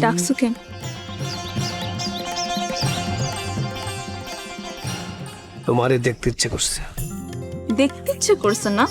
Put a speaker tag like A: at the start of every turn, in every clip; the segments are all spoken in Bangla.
A: ডাকছো কেন
B: তোমারে দেখতে ইচ্ছে করছে
A: দেখতে ইচ্ছে করছে না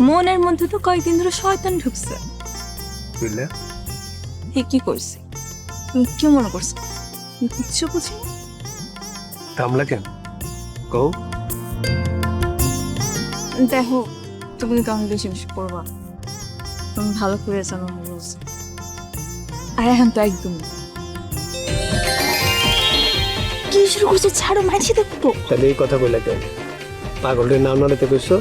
A: মনের মধ্যে তো কয়েকদিন ধরে শয়তান ঢুকছে
B: বুঝলে
A: এ কি করছে কি মনে করছ কিচ্ছু বুঝি।
B: থামলা কেন কও
A: দেখো তুমি কেমন বেশি বেশি করবা তুমি ভালো করে জানো এখন তো একদম। কি শুরু করছ? ছাড়ো মাঝে দেখব।
B: তাহলে এই কথা বলে কেন পাগলের নাম নাড়াতে কইছো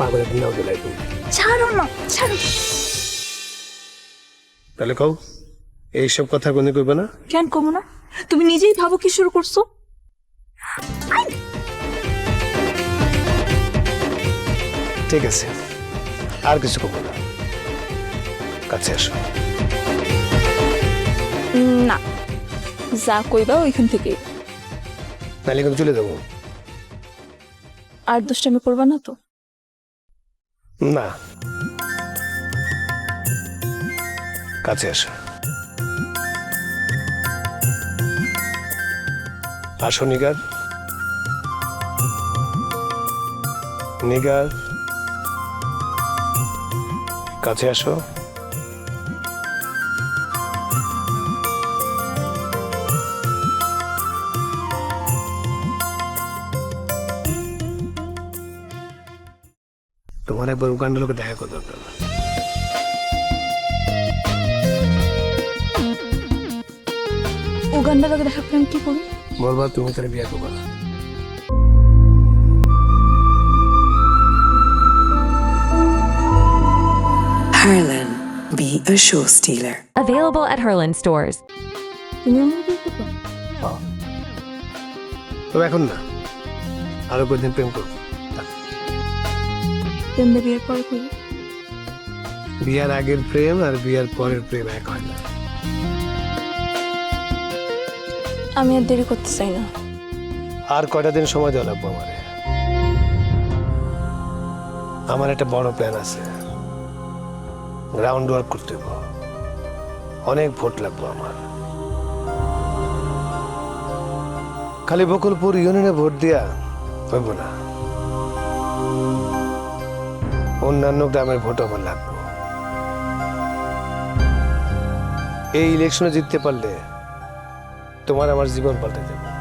B: পাগলের নাম দিলাই তুমি
A: ছাড়ো না ছাড়ো।
B: তাহলে কও এইসব কথা কোনো কইবে না?
A: কেন কমো না? তুমি নিজেই ভাবো কি শুরু করছ।
B: ঠিক আছে আর কিছু কব না। কাছে আসো।
A: না। যা কইবা ওইখান থেকে
B: নাহলে কিন্তু চলে যাব।
A: আর দুষ্টামি করবা না তো?
B: না। কাছে আসো। আসো নিগার। নিগার। কাছে আসো। তোমার একবার উগান্ডা লোকে দেখা করতে দরকার
A: উগান্ডা লোকে দেখা করে আমি কি করব?
B: বলবা তুমি তাহলে বিয়ে করবা না।
C: Harlan, be a show stealer.
D: Available at Herland stores.
A: করব?
B: তবে এখন না আরও কয়েকদিন প্রেম করব।
A: বিয়ের পরে করব
B: বিয়ার আগের প্রেম আর বিয়ার পরের প্রেম এক হয় না।
A: আমি আর দেরি করতে চাই না।
B: আর কয়টা দিন সময় দেওয়া লাগবো আমারে? আমার একটা বড় প্ল্যান আছে। গ্রাউন্ড ওয়ার্ক করতে হবে অনেক ভোট লাগবে আমার। খালি বকুলপুর ইউনিয়নে ভোট দিয়া হইব না। অন্যান্য গ্রামের ভোট আমার লাগবে। এই ইলেকশনে জিততে পারলে তোমার আমার জীবন পাল্টে দেবে।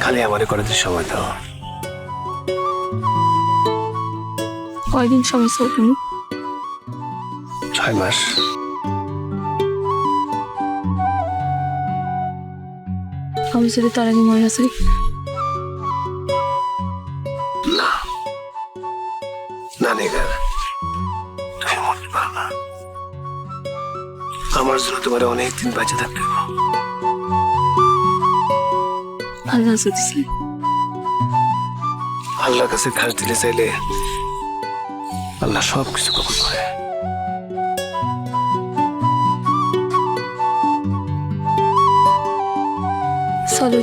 B: খালি আমারে করাতে সময় দাও।
A: কয়দিন সময় তুমি?
B: ছয় মাস।
A: যদি তার আগে মরে
B: না। নেগার মরতে না। আমার জন্য তোমার অনেক দিন বেঁচে থাকতে।
A: আল্লাহ চাই।
B: আল্লাহর কাছে ঘাস দিলে চাইলে আল্লাহ সব কিছু কবুল করে।
A: চলো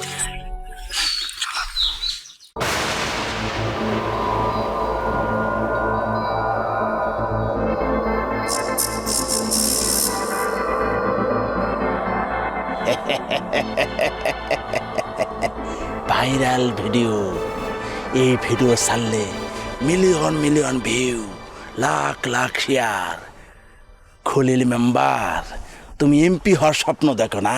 E: ভাইরাল ভিডিও। এই ভিডিও ছাড়লে million million view, lakh lakh share. Khalil member, তুমি এমপি হওয়ার স্বপ্ন দেখো না?